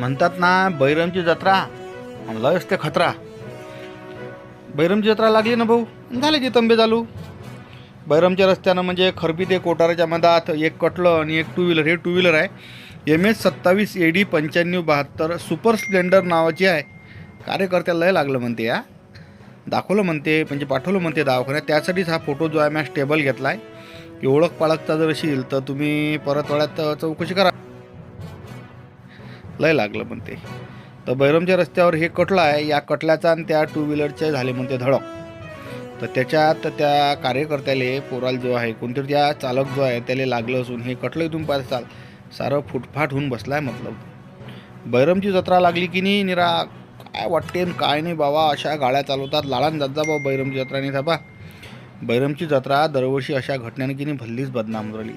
म्हणतात ना बैरमची जत्रा. लय असते खतरा. बैरमची जत्रा लागली ना भाऊ? झाले की तंबे चालू बैरमच्या रस्त्यानं म्हणजे खरबी ते कोटाराच्या मधात एक कटलं आणि एक टू व्हीलर हे टू व्हीलर आहे. एम एच सत्तावीस ए डी पंच्याण्णव बहात्तर सुपर स्प्लेंडर नावाची आहे. कार्यकर्त्याला लय लागलं म्हणते या दाखवलं म्हणते म्हणजे पाठवलं म्हणते दवाखान्यात. त्यासाठीच हा फोटो जो आहे मॅच स्टेबल घेतला आहे की ओळख पाळखता जर असेल तर तुम्ही परत चौकशी करा. लय लागलं म्हणते तर बैरमच्या रस्त्यावर हे कटलं आहे. या कटल्याचा आणि त्या टू व्हीलरचे झाले म्हणते धडक. तर त्याच्यात त्या कार्यकर्त्याले पोराल जो आहे कोणतरी त्या चालक जो आहे त्याला लागलं असून हे कटलं इथून पाहिजे चाल सारं फुटफाट होऊन बसला आहे मतलब. बैरमची जत्रा लागली की नाही निरा काय वाटते काय नाही बाबा अशा गाड्या चालवतात. लाडान जात जा बाबा बैरमची जत्रा नाही थापा बैरमची जत्रा दरवर्षी अशा घटनेने की नाही भल्लीच बदनाम झाली.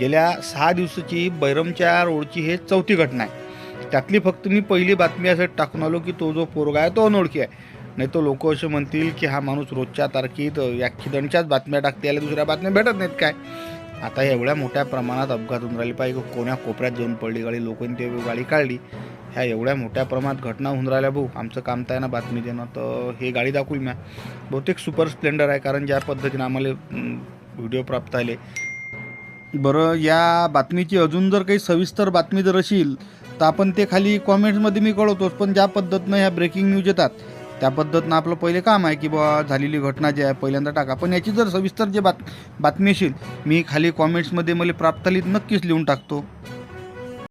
गेल्या सहा दिवसाची बैरमच्या रोडची हे चौथी घटना आहे. त्यातली फक्त मी पहिली बातमी असं टाकून आलो की तो जो पोरगा आहे तो अनोळखी आहे. नाही तर लोक असे म्हणतील की हा माणूस रोजच्या तारखेत ॲक्सिडेंटच्याच बातम्या टाकते याला दुसऱ्या बातम्या भेटत नाहीत काय? आता एवढ्या मोठ्या प्रमाणात अपघात होऊन राहिली पाहिजे कोण्या कोपऱ्यात जाऊन पडली गाडी लोकांनी ते गाडी काढली. ह्या एवढ्या मोठ्या प्रमाणात घटना होऊन राहिल्या भाऊ. आमचं काम तर आहे ना बातमी देणं तर हे गाडी दाखवली म्या बहुतेक सुपर स्प्लेंडर आहे कारण ज्या पद्धतीने आम्हाला व्हिडिओ प्राप्त आले बरं या बातमीची अजून जर काही सविस्तर बातमी जर असेल तर आपण ते खाली कॉमेंट्समध्ये मी कळवतोच पण ज्या पद्धतीनं ह्या ब्रेकिंग न्यूज येतात त्या पद्धतीनं आपलं पहिले काम आहे की बा झालेली घटना जी आहे पहिल्यांदा टाका. पण याची जर सविस्तर जे बात बातमी असेल मी खाली कॉमेंट्समध्ये मला प्राप्त आली नक्कीच लिहून टाकतो.